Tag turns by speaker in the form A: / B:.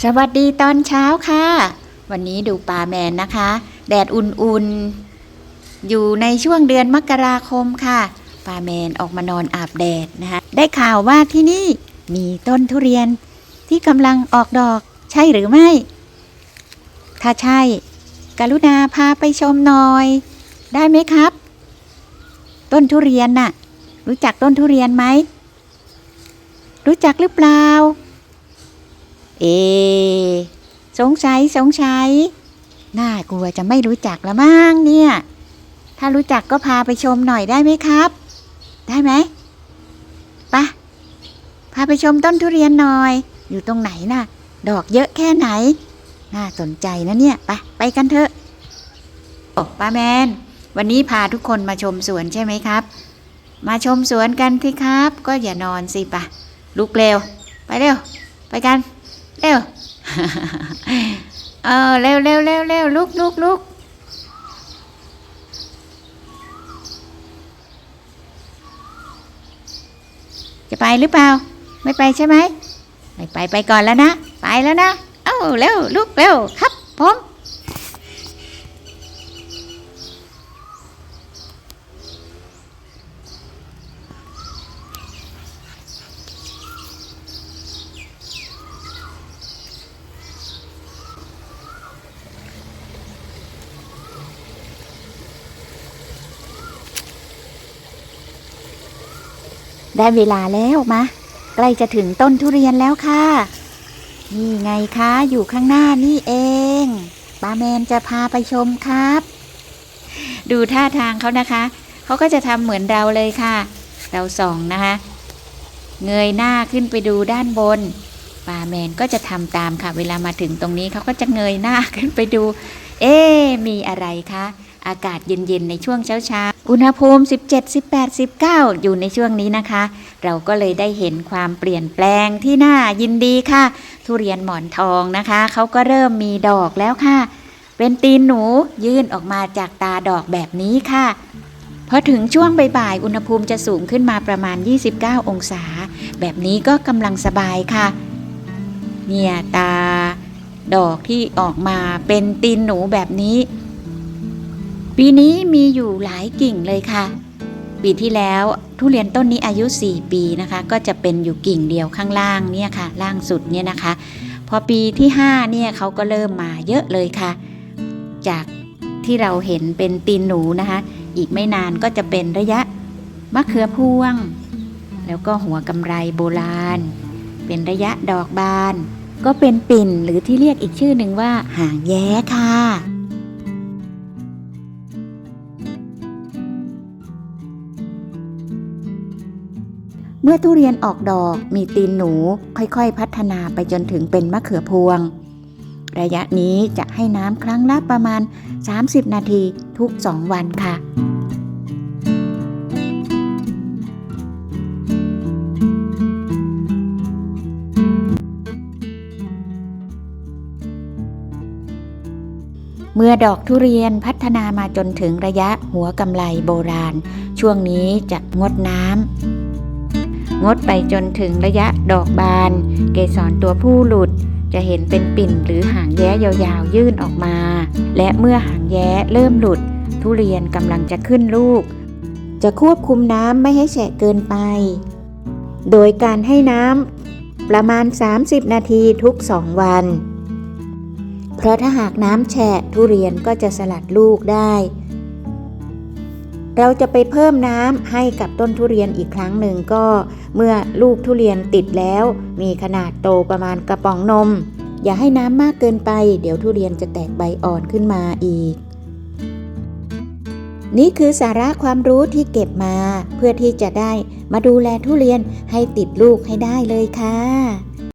A: สวัสดีตอนเช้าค่ะ วันนี้ดูปลาแมนนะคะ แดดอุ่นๆ อยู่ในช่วงเดือนมกราคมค่ะปลาแมนออกมานอนอาบแดดนะคะ ได้ข่าวว่าที่นี่มีต้นทุเรียนที่กำลังออกดอกใช่หรือไม่ ถ้าใช่ กรุณาพาไปชมหน่อย ได้ไหมครับ ต้นทุเรียนน่ะ รู้จักต้นทุเรียนไหม รู้จักหรือเปล่า เอ สงสัยสงสัยน่ากลัวจะไม่รู้จักละมั้งเนี่ย ถ้ารู้จักก็พาไปชมหน่อยได้ไหมครับ ได้ไหมไปะพาไปชมต้นทุเรียนหน่อย อยู่ตรงไหนน่ะ ดอกเยอะแค่ไหน น่าสนใจนะเนี่ยไปไปกันเถอะโอ้ป้าแมน วันนี้พาทุกคนมาชมสวนใช่ไหมครับ มาชมสวนกันที่ครับ ก็อย่านอนสิปะลุกเร็ว ไปเร็ว ไปกัน เร็วเออเร็วเร็วเร็วเร็วลุกลุกลุกจะไปหรือเปล่า ไม่ไปใช่ไหมไปไปไปก่อนแล้วนะ ไปแล้วนะ เอ้าเร็วลุกเร็วครับผม ได้เวลาแล้วมา ใกล้จะถึงต้นทุเรียนแล้วค่ะ นี่ไงคะอยู่ข้างหน้านี่เองป้าแมนจะพาไปชมครับ ดูท่าทางเขานะคะ เขาก็จะทำเหมือนเราเลยค่ะ เราส่องนะคะ เงยหน้าขึ้นไปดูด้านบนป้าแมนก็จะทำตามค่ะ เวลามาถึงตรงนี้เขาก็จะเงยหน้าขึ้นไปดู เอ๊มีอะไรคะ อากาศเย็นๆ ในช่วงเช้าๆ อุณหภูมิ 17 18 19 อยู่ในช่วงนี้นะคะ เราก็เลยได้เห็นความเปลี่ยนแปลงที่น่ายินดีค่ะ ทุเรียนหมอนทองนะคะ เขาก็เริ่มมีดอกแล้วค่ะ เป็นตีนหนูยื่นออกมาจากตาดอกแบบนี้ค่ะพอถึงช่วงบ่ายๆ อุณหภูมิจะสูงขึ้นมาประมาณ 29 องศา แบบนี้ก็กำลังสบายค่ะ เนี่ยตา ดอกที่ออกมาเป็นตีนหนูแบบนี้ ปีนี้มีอยู่หลายกิ่งเลยค่ะ ปีที่แล้วทุเรียนต้นนี้อายุ 4 ปีนะคะ ก็จะเป็นอยู่กิ่งเดียวข้างล่างเนี่ยค่ะ ล่างสุดเนี่ยนะคะ พอปีที่5เนี่ยเขาก็เริ่มมาเยอะเลยค่ะ จากที่เราเห็นเป็นตีนหนูนะคะ อีกไม่นานก็จะเป็นระยะมะเขือพวง แล้วก็หัวกำไรโบราณ เป็นระยะดอกบาน ก็เป็นปิ่นหรือที่เรียกอีกชื่อหนึ่งว่าหางแย้ค่ะ เมื่อทุเรียนออกดอกมีตีนหนูค่อยๆ พัฒนาไปจนถึงเป็นมะเขือพวง ระยะนี้จะให้น้ำครั้งละประมาณ 30 นาทีทุก 2 วันค่ะเมื่อดอกทุเรียนพัฒนามาจนถึงระยะหัวกำไลโบราณ ช่วงนี้จะงดน้ำ งดไปจนถึงระยะดอกบาน เกสรตัวผู้หลุด จะเห็นเป็นปิ่นหรือหางแย้ยาวๆยื่นออกมา และเมื่อหางแย้เริ่มหลุด ทุเรียนกำลังจะขึ้นลูก จะควบคุมน้ำไม่ให้แฉะเกินไป โดยการให้น้ำประมาณ 30 นาทีทุก 2 วัน เพราะถ้าหากน้ำแฉะทุเรียนก็จะสลัดลูกได้ เราจะไปเพิ่มน้ำให้กับต้นทุเรียนอีกครั้งหนึ่งก็ เมื่อลูกทุเรียนติดแล้ว มีขนาดโตประมาณกระป๋องนม อย่าให้น้ำมากเกินไป เดี๋ยวทุเรียนจะแตกใบอ่อนขึ้นมาอีก นี่คือสาระความรู้ที่เก็บมา เพื่อที่จะได้มาดูแลทุเรียนให้ติดลูกให้ได้เลยค่ะ